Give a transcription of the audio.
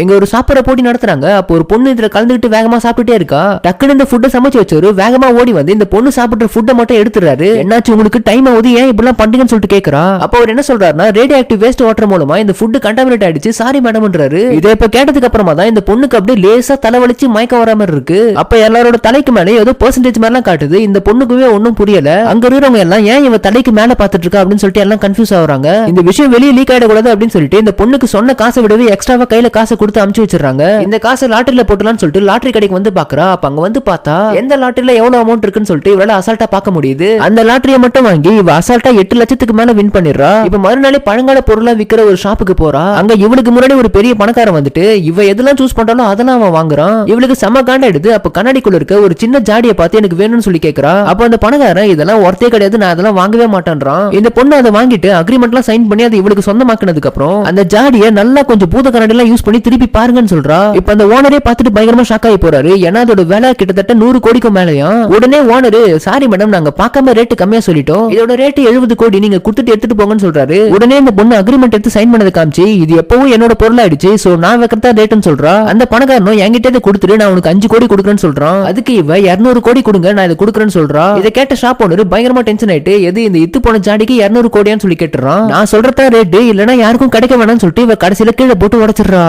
எங்க ஒரு சாப்பிட்ற போட்டி நடத்துறாங்க. அப்போ ஒரு பொண்ணு இதுல கலந்துக்கிட்டு வேகமா சாப்பிட்டுட்டே இருக்கா. டக்குனு இந்த ஃபுட்டை சமைச்சு வச்சவரு வேகமா ஓடி வந்து இந்த பொண்ணு சாப்பிடுற ஃபுட்டை மட்டும் எடுத்துறாரு என்னாச்சு உங்களுக்கு? டைம் ஆகுது ஏன் இப்படிலாம் பண்றீங்கன்னு சொல்லிட்டு கேக்குறா. அப்போ அவர் என்ன சொல்றாருன்னா ரேடியோ ஆக்டிவ் வேஸ்ட் வாட்டர் மூலமா இந்த ஃபுட் கண்டாமினேட் ஆயிடுச்சு. சாரி மேடம்ன்றாரு இதை இப்ப கேட்டதுக்கு அப்புறமா தான் இந்த பொண்ணுக்கு அப்படியே லேசா தலைவலிச்சு மயக்கம் வர மாதிரி இருக்கு. அப்ப எல்லாரோட தலைக்கு மேல ஏதோ பெர்சன்டேஜ் மாதிரிலாம் காட்டுது. இந்த பொண்ணுக்குமே ஒன்றும் புரியல. அங்க இருக்கிறவங்க எல்லாம் ஏன் இவ தலைக்கு மேல பாத்துட்டு இருக்கா? அப்படின்னு சொல்லிட்டு எல்லாம் கன்ஃபியூஸ் ஆகுறாங்க. இந்த விஷயம் வெளியே லீக் ஆயிடக்கூடாது அப்படின்னு சொல்லிட்டு இந்த பொண்ணுக்கு சொன்ன காசை விடவே எக்ஸ்ட்ராவா கையில காசை கொடுத்து அமுச்சு வச்சிடுறாங்க. இந்த காசை லாட்டரியில போட்டலாம்னு சொல்லிட்டு லாட்டரி கடைக்கு வந்து பாக்குறா. அப்ப அங்க வந்து பார்த்தா எந்த லாட்டரியில எவ்வளவு அமௌண்ட் இருக்குன்னு சொல்லிட்டு இவளால அசால்ட்டா பார்க்க முடியுது. அந்த லாட்டரியை மட்டும் வாங்கி இவ அசால்ட்டா எட்டு லட்சத்துக்கு மேல வின் பண்ணிடுறா. இப்ப மறுநாளே பழங்கால பொருளா விக்கிற ஒரு ஷாப்புக்கு போறா. அங்க இவளுக்கு முன்னாடி ஒரு பெரிய பணக்காரன் வந்துட்டு இவ எதெல்லாம் சூஸ் பண்றாலும் அதெல்லாம் அவன் வாங்குறான். இவளுக்கு செம காண்டா எடுத்து அப்ப கண்ணாடிக்குள்ள இருக்க ஒரு சின்ன ஜாடியை பார்த்து எனக்கு வேணும்னு சொல்லி கேக்குறா. அப்ப அந்த பணக்காரன் இதெல்லாம் ஒர்த்தே கிடையாது நான் அதெல்லாம் வாங்கவே மாட்டேன்றான். இந்த பொண்ணு அதை வாங்கிட்டு அக்ரிமெண்ட்லாம் சைன் பண்ணி அதை இவளுக்கு சொந்தமாக்குனதுக்கு அப்புறம் அந்த ஜாடியை நல்லா கொஞ்சம் பூத கண்ணாடி எல்லாம் யூஸ் பண்ணி திருப்பி பாருங்கன்னு சொல்றா. இப்ப அந்த ஓனரே பார்த்துட்டு பயங்கரமா ஷாக் ஆகி போறாரு. ஏன்னா அதோட விலை கிட்டத்தட்ட நூறு கோடிக்கும் மேலயும். உடனே ஓனரு சாரி மேடம் நாங்க பார்க்காம ரேட்டு கம்மியா சொல்லிட்டோம். இதோட ரேட்டு எழுபது கோடி நீங்க கொடுத்துட்டு எடுத்துட்டு போங்கன்னு சொல்றாரு. உடனே இந்த பொண்ணு அக்ரிமெண்ட் எடுத்து சைன் பண்ணது காமிச்சு இது எப்பவும் என்னோட பொருள் ஆயிடுச்சு சோ நான் வைக்கிறதா ரேட்டுன்னு சொல்றா. அந்த பணக்காரனும் என்கிட்ட இதை கொடுத்துட்டு நான் உனக்கு அஞ்சு கோடி கொடுக்குறேன்னு சொல்றான். அதுக்கு இவ இருநூறு கோடி கொடுங்க நான் இதை கொடுக்குறேன்னு சொல்றா. இதை கேட்ட ஷாப் ஓனர் பயங்கரமா டென்ஷன் ஆயிட்டு எது இந்த இத்து போன ஜாடிக்கு இருநூறு கோடியான்னு சொல்லி கேட்டுறான்? நான் சொல்றதா ரேட்டு இல்லைன்னா யாருக்கும் கிடைக்க வேணாம்னு சொல்லிட்டு இவ கடைசியில கீழே போட்டு உடச்சிடுறா.